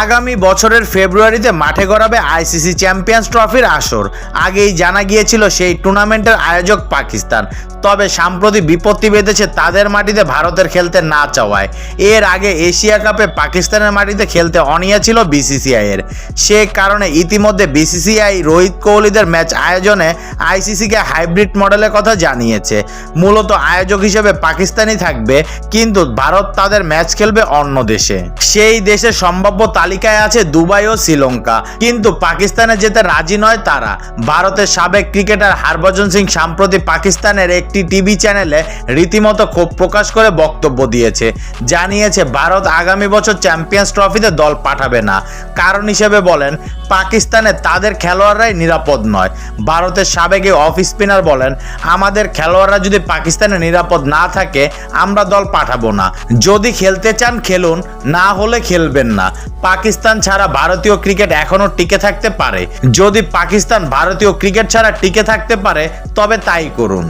আগামী বছরের ফেব্রুয়ারিতে মাঠে গড়াবে আইসিসি চ্যাম্পিয়ন্স ট্রফির আসর। আগেই জানা গিয়েছিল সেই টুর্নামেন্টের আয়োজক পাকিস্তান। তবে সাম্প্রতি বিপত্তি বেঁধেছে তাদের মাটিতে ভারতের খেলতে না চাওয়ায়। এর আগে এশিয়া কাপে পাকিস্তানের মাটিতে খেলতে অনিয়া ছিল বিসিসিআই এর। সে কারণে ইতিমধ্যে বিসিসিআই রোহিত কোহলিদের ম্যাচ আয়োজনে আইসিসিকে হাইব্রিড মডেলের কথা জানিয়েছে। মূলত আয়োজক হিসেবে পাকিস্তানই থাকবে, কিন্তু ভারত তাদের ম্যাচ খেলবে অন্য দেশে। সেই দেশের সম্ভাব্য তালিকায় আছে দুবাই ও শ্রীলঙ্কা, কিন্তু পাকিস্তানে যেতে রাজি নয় তারা। ভারতের সাবেক ক্রিকেটার হরভজন সিং সাম্প্রতি পাকিস্তানের একটি টিভি চ্যানেলে রীতিমতো ক্ষোভ প্রকাশ করে বক্তব্য দিয়েছে। জানিয়েছে, ভারত আগামী বছর চ্যাম্পিয়ন্স ট্রফিতে দল পাঠাবে না। কারণ হিসেবে বলেন, পাকিস্তানে তাদের খেলোয়াড়রাই নিরাপদ নয়। ভারতের সাবেক অফ স্পিনার বলেন, আমাদের খেলোয়াড়রা যদি পাকিস্তানে নিরাপদ না থাকে, আমরা দল পাঠাবো না। যদি খেলতে চান, খেলুন, না হলে খেলবেন না। পাকিস্তান ছাড়া ভারতীয় ক্রিকেট এখনও টিকে থাকতে পারে। যদি পাকিস্তান ভারতীয় ক্রিকেট ছাড়া টিকে থাকতে পারে, তবে তাই করুন।